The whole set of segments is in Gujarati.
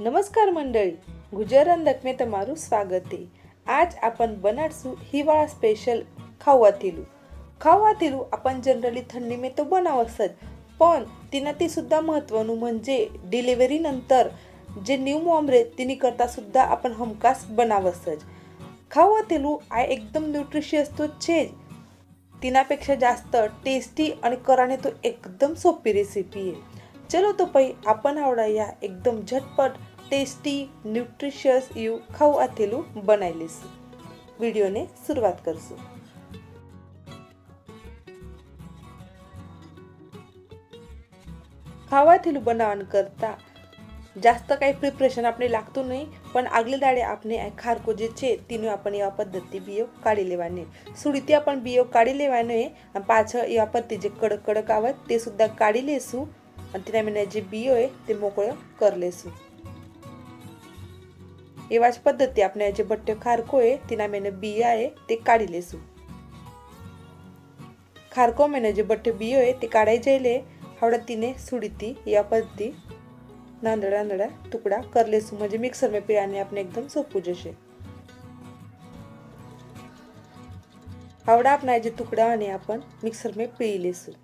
नमस्कार मंडळी. गुजरन दखमे तमारू स्वागत आहे. आज आपण बनाडसू हिवाळा स्पेशल खावा तिलू ખાવા તેલું आपण जनरली थंडीमे तो बनावंच पण तिनं ते सुद्धा महत्त्वानं म्हणजे डिलिव्हरीनंतर जे न्यू मॉम रे तिने करता सुद्धा आपण हमखास बनावंच ખાવા તેલું આ એકદમ ન્યુટ્રિશિયસ તો છે જ તેનાપેક્ષા जास्त टेस्टी आणि कराने तो एकदम सोपी रेसिपी आहे. चलो तो पै आपण आवडा या एकदम झटपट ટેસ્ટી, ન્યુટ્રિશિયસ યુ ખાવું આથેલું બનાવી લઈશું. વિડીયોને શરૂઆત કરશું. ખાવા થેલું બનાવવાનું કરતાં જાસ્ત કાંઈ પ્રિપરેશન આપણે લાગતું નહીં, પણ આગલે દાડે આપણે આ ખારકો જે છે, તેનું આપણે એવા પદ્ધતિ બીઓ કાઢી લેવાની. સુડીત્યા આપણે બીઓ કાઢી લેવાનો એ પાછળ એવા પત્તી જે કડક કડક આવે, તે સુદ્ધા કાઢી લેશું અને તેના મને જે બીઓ એ, તે મોકળો કરી લેશું એવા જ પદ્ધતિ આપણે જે ભઠ્ઠે ખારકો એ તેના મેને બિયા એ તે કાઢી લેશું ખારકો મેને જે ભઠ્ઠો બિયો એ તે કાઢાઈ જઈલે હવડા તીને સુડીતી या પદ્ધતિ નાંદડા નાંદડા ટુકડા કરી લેશું મને મિક્સર મેં પીળાને આપણે એકદમ સોપું જશે આવડા આપણા જે ટુકડાને મિક્સર મેં પીળી લેશું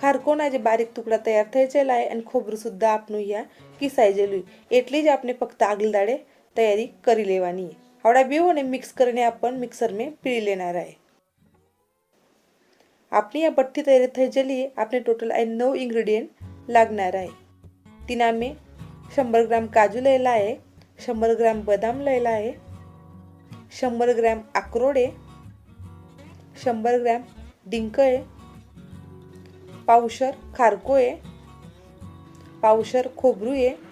ખારકોના જે બારીક ટુકડા તૈયાર થઈ ગયેલા અને ખોબરું સુદ્ધા આપનું યા કિસાઈ જેલું એટલે જ આપણે ફક્ત આગળ દાડે तयारी करी लेवानी आवडा बिहू आणि मिक्स करणे आपण मिक्सर मिक्सरने पिळी लेणार आहे. आपली या बठ्ठी तयारी थैजली आपले टोटल आहे नऊ इंग्रेडियंट लागणार आहे. तिनं आम्ही शंभर ग्राम काजू लिहिला आहे शंभर ग्राम बदाम लिहिला आहे शंभर ग्रॅम आक्रोड आहे शंभर ग्रॅम डिंक आहे पावशर खारको आहे पावशर खोबरू आहे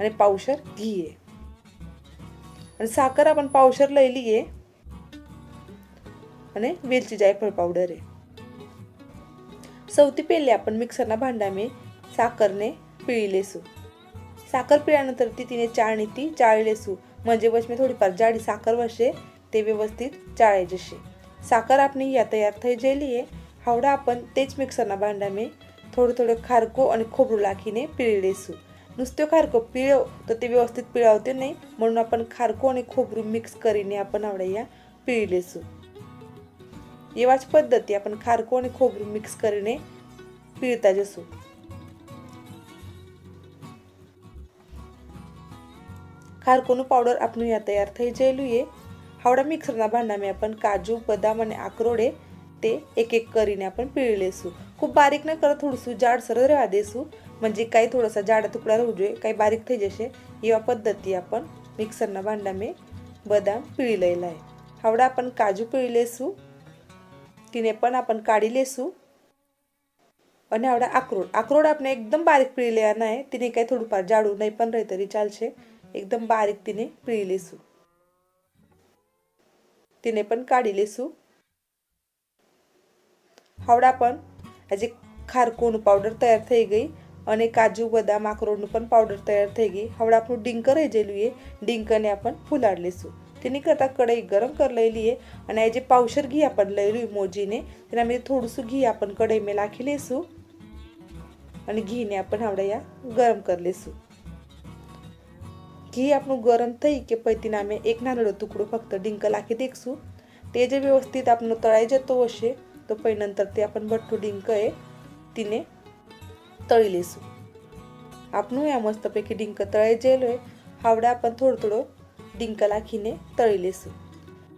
आणि पावशर घी आहे. आणि साखर आपण पावशर लिहिली आहे. आणि वेलची जायफळ पावडर आहे. चौथी पेले आपण मिक्सरना भांडामे साखरने पिळी लेसू. साखर पिळल्यानंतर ती तिने चाळणी ती चाळी लेसू. म्हणजे वशमे थोडीफार जाडी साखर वशे ते व्यवस्थित चाळे साखर आपण या तयार थंय जेली आहे. हावडा आपण तेच मिक्सरना भांडामे थोडं थोडं खारको आणि खोबरू लाखीने पिळी लेसू. नुसतं खारको पिळव तर ते व्यवस्थित पिळावते नाही. म्हणून आपण खारको आणि खोबरू मिक्स करीने आपण आवडया पिळी लेसू येवाच पद्धती आपण खारको आणि खोबरू मिक्स करीने पिळता जसू. खारकोनू पावडर आपण या तयार थै जेलू ये. हावडा मिक्सरना भांडामे आपण काजू बदाम आणि आक्रोडे ते एक एक करीने आपण पिळलेसू. खूप बारीक न करत थोडसू जाडसर राहा देसू. म्हणजे काही थोडासा जाडा तुकडा राहू જોઈએ काही बारीक થઈ જશે એવા પદ્ધતિ आपण મિક્સરના ભાંડામાં બદામ પીળી લેલા आहे હાવડા आपण કાજુ પીળી લેશું तिने પણ आपण કાઢી લેશું અને આવડા આકરોડ આકરોડ આપણે એકદમ બારીક પીળી લેવાના आहे तिने काही થોડુંફાર જાડું નહીં પણ રહે તરી ચાલશે એકદમ બારીક तिने પીળી લેશું तिने પણ કાઢી લેશું હાવડા પણ આજે ખારકોનું પાવડર તૈયાર થઈ ગઈ અને કાજુ, બદામ, આકરોડનું પણ પાવડર તૈયાર થઈ ગઈ. હવે આપણું ડીંક રહી ગયેલું એ ડીંકને આપણ ફુલાડ લઈશું. તેની કરતાં કઢાઈ ગરમ કરી લઈ લઈએ અને આ જે પાવશર ઘી આપણ લઈ રહ્યું મોજીને, તેના મેં થોડુંસું ઘી આપણ કઢાઈમાં નાખી લઈશું અને ઘીને આપણે હમણાં ગરમ કરી લઈશું. ઘી આપણું ગરમ થઈ કે પછી અમે એક નાનડો ટુકડો ફક્ત ડિંક નાખી દેખશું. તે જે વ્યવસ્થિત આપણો તળાઈ જતો હશે, તો પછી નંતર તે આપણ ભઠ્ઠું ડીંકએ તેને તળી લઈશું આપણું આ મસ્ત પૈકી ડીંક તળાઈ જેલો હાવડા પણ થોડો થોડો ડીંક લાખીને તળી લઈશું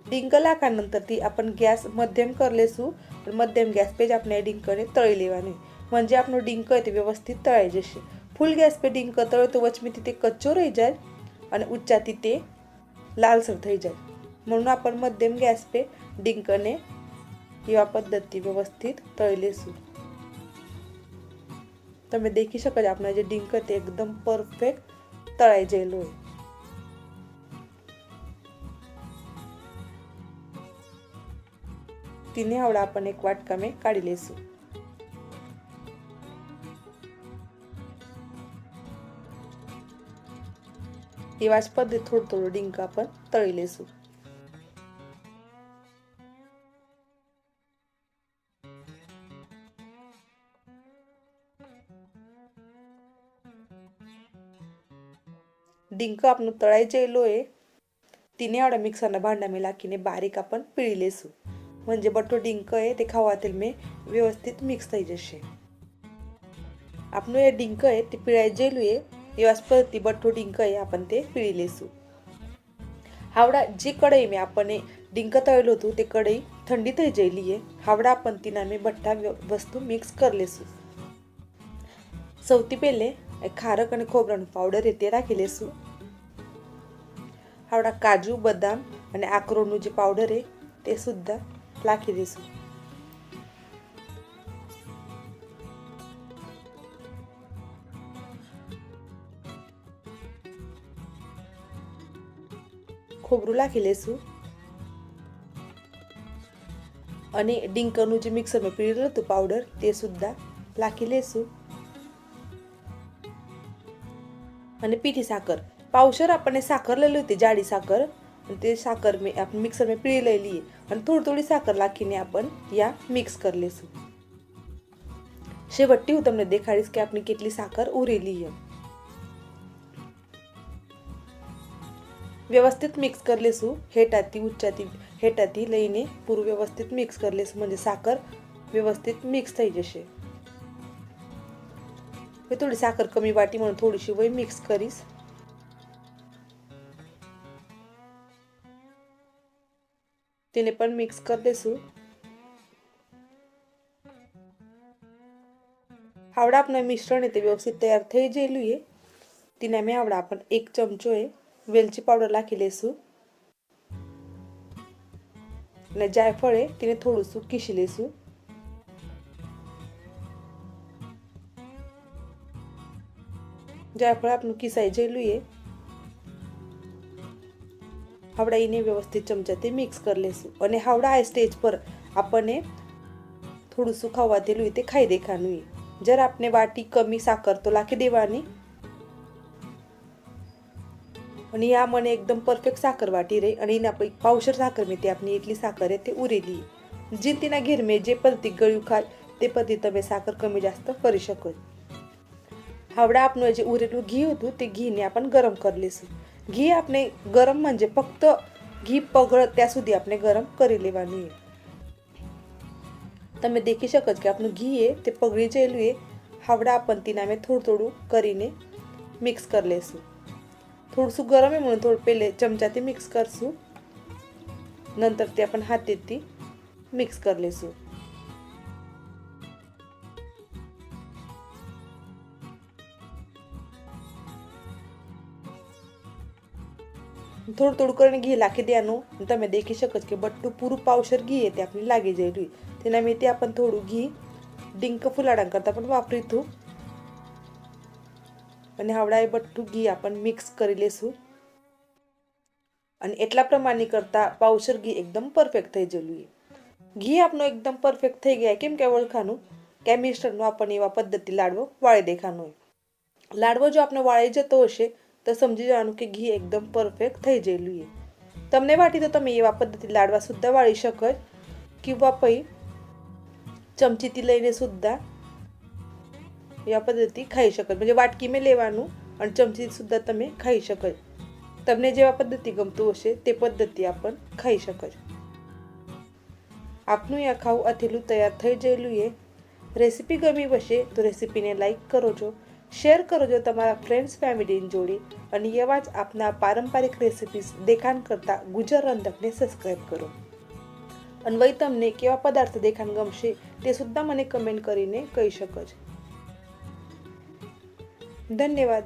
ડીંક લાખાનंतरથી आपण गॅस मध्यम कर लेसू मध्यम गॅस पे आपण डिंकने तळी लेवाने म्हणजे आपलं डिंक आहे ते व्यवस्थित तळाई જશે ફૂલ ગેસ પે ડીંક તળે તો વચમેથી તે કચ્ચો રહી જાય અને ઉચ્ચાથી તે લાલસર થઈ જાય म्हणून आपण मध्यम गॅस पे डिंकने या पद्धती व्यवस्थित तळी लेसू તમે દેખી શકો છો આપણે જે ડીંક તે એકદમ પરફેક્ટ તળાઈ ગયેલું હોય. તેને હવે આપણને એક વાટકામે કાઢી લેશું એવા જ પદે થોડું થોડું ડીંકા પણ તળી લેશું ડિંક આપણું તળાઈ જયેલો એ तिने આવડા મિક્સરના ભાંડામાં નાખીને બારીક આપણ પીળી લેશું म्हणजे બટો ડિંક એ તે ખાવા તેલમાં વ્યવસ્થિત મિક્સ થઈ જશે આપણું એ ડિંક એ તે પીળાઈ જેલું એ એવા પરથી બઠ્ઠો ડિંક એ आपण તે પીળી લેશું હાવડા જે કઢાઈ મેં આપણને ડિંક તળેલું હતું તે કઢાઈ ઠંડી થઈ જયેલી એ હાવડા आपण तिना મેં બઠ્ઠા વસ્તુ મિક્સ કરી લેશું સૌથી પહેલે ખારક અને ખોબરાનો પાવડર એ તે રાખી લેશું. આપણા કાજુ, બદામ અને આકરોડનું જે પાવડર એ તે સુદ્ધા નાખી દઈશું ખોબરું નાખી લેશું. અને ડિંકરનું જે મિક્સરમાં પીળેલું હતું પાવડર તે સુદ્ધા નાખી લેશું. અને પીઠી સાકર પાવશર આપણને સાકર લેલી હતી જાડી સાકર તે સાકર મેં આપણે મિક્સરમાં પીળી લઈ લઈએ અને થોડી થોડી સાકર નાખીને આપણ યા મિક્સ કરી લેશું છેવટથી હું તમને દેખાડીશ કે આપણી કેટલી સાકર ઉરેલી છે વ્યવસ્થિત મિક્સ કરી લેશું હેટાથી ઊંચાથી હેટાથી લઈને પૂરું વ્યવસ્થિત મિક્સ કરી લેશું म्हणजे સાકર વ્યવસ્થિત મિક્સ થઈ જશે मी थोडी साखर कमी वाटी म्हणून थोडीशी वय मिक्स करीस. तिने पण मिक्स कर देसू. આવડા આપણે મિશ્રણ તે વ્યવસ્થિત તૈયાર થઈ જયેલું એ તેને અમે આવડા આપણે એક ચમચો એ વેલચી પાવડર નાખી લેશું અને જાયફળ એ તેને થોડુંસું કીસી લેશું જાયફળ આપણું કિસાઈ ગયેલું એ હાવડા એને વ્યવસ્થિત ચમચાથી મિક્સ કરી લેશું અને હાવડા આ સ્ટેજ પર આપણને થોડું સુખાવા દેલું તે ખાઈ દેખાનું એ જરા આપને વાટી કમી સાકર તો લાખી દેવાની અને આ મને એકદમ પરફેક્ટ સાકર વાટી રહી અને એના પછી પાવસર સાકર મેં તે આપની એટલી સાકર તે ઉરેલી જે તેના ઘેર મેં જે પદ્ધતિ ગળ્યું ખાય તે પદ્ધતિ તમે સાકર કમી જાસ્ત કરી શકો હાવડા આપનું જે ઉરેલું ઘી હતું તે ઘીને આપણે ગરમ કરી લઈશું ઘી આપણે ગરમ म्हणजे ફક્ત ઘી પગળ ત્યાં સુધી આપણે ગરમ કરી લેવાનું તમે દેખી શકો કે આપણું ઘી એ તે પગળી જયેલું એ હાવડા आपण तिना મેં થોડું થોડું કરીને મિક્સ કરી લેશું થોડુંસું ગરમ એ म्हणून થોડું પહેલે ચમચાથી મિક્સ કરશું નંતર તે आपण હાથેથી મિક્સ કરી લેશું થોડું થોડું કરીને ઘી લાખી દેવાનું. તમે દેખી શકો છો કે બટ્ટું પૂરું પાવસર ઘી તે આપણે લાગી જયેલું તેના મેં ત્યાં પણ થોડું ઘી ડિંક ફુલાડા કરતાં પણ વાપરીતું અને હવડા એ બટ્ટું ઘી આપણે મિક્સ કરી લેશું. અને એટલા પ્રમાણે કરતાં પાવસર ઘી એકદમ પરફેક્ટ થઈ જવું ઘી આપનો એકદમ પરફેક્ટ થઈ ગયા કેમ કે ઓળખાનું કેમિસ્ટરનો આપણને એવા પદ્ધતિ લાડવો વાળી દેખાનો હોય. લાડવો જો આપણે વાળી જતો હશે તો સમજી જવાનું કે ઘી એકદમ પરફેક્ટ થઈ જયેલું એ તમને વાટી તો તમે એવા પદ્ધતિ લાડવા સુદ્ધા વાળી શકો किंवा पै ચમચીથી લઈને સુદ્ધા એવા પદ્ધતિ ખાઈ શકો વાટકી મેં લેવાનું અને ચમચી સુદ્ધા તમે ખાઈ શકો તમને જેવા પદ્ધતિ ગમતું હશે તે પદ્ધતિ આપણ ખાઈ શકો આપનું આ ખાવું અથેલું તૈયાર થઈ જયેલું એ રેસીપી ગમી હશે તો રેસીપીને લાઈક કરો છો. શેર કરો જો તમારા ફ્રેન્ડ્સ ફેમિલીની જોડે. અને એવા જ આપના પારંપરિક રેસિપીસ દેખાણ કરતા ગુજર રંધકને સબસ્ક્રાઈબ કરો. અને વહી તમને કેવા પદાર્થ દેખાણ ગમશે તે સુદ્ધા મને કમેન્ટ કરીને કહી શકો છો. ધન્યવાદ.